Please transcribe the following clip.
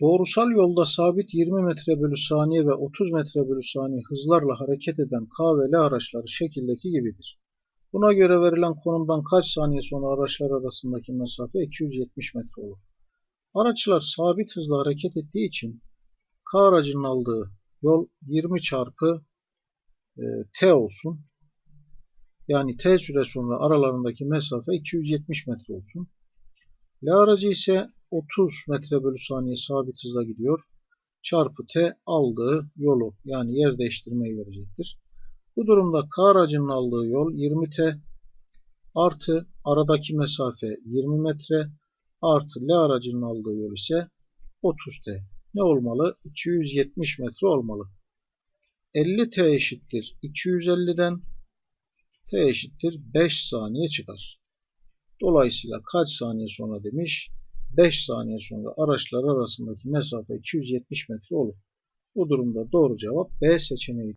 Doğrusal yolda sabit 20 metre bölü saniye ve 30 metre bölü saniye hızlarla hareket eden K ve L araçları şekildeki gibidir. Buna göre verilen konumdan kaç saniye sonra araçlar arasındaki mesafe 270 metre olur. Araçlar sabit hızla hareket ettiği için K aracının aldığı yol 20 çarpı e, T olsun. Yani T süre sonra aralarındaki mesafe 270 metre olsun. L aracı ise 30 metre bölü saniye sabit hızla gidiyor. Çarpı T aldığı yolu yani yer değiştirmeyi verecektir. Bu durumda K aracının aldığı yol 20T artı aradaki mesafe 20 metre artı L aracının aldığı yol ise 30T. Ne olmalı? 270 metre olmalı. 50T eşittir 250'den T eşittir 5 saniye çıkar. Dolayısıyla kaç saniye sonra demiş? 5 saniye sonra araçlar arasındaki mesafe 270 metre olur. Bu durumda doğru cevap B seçeneği.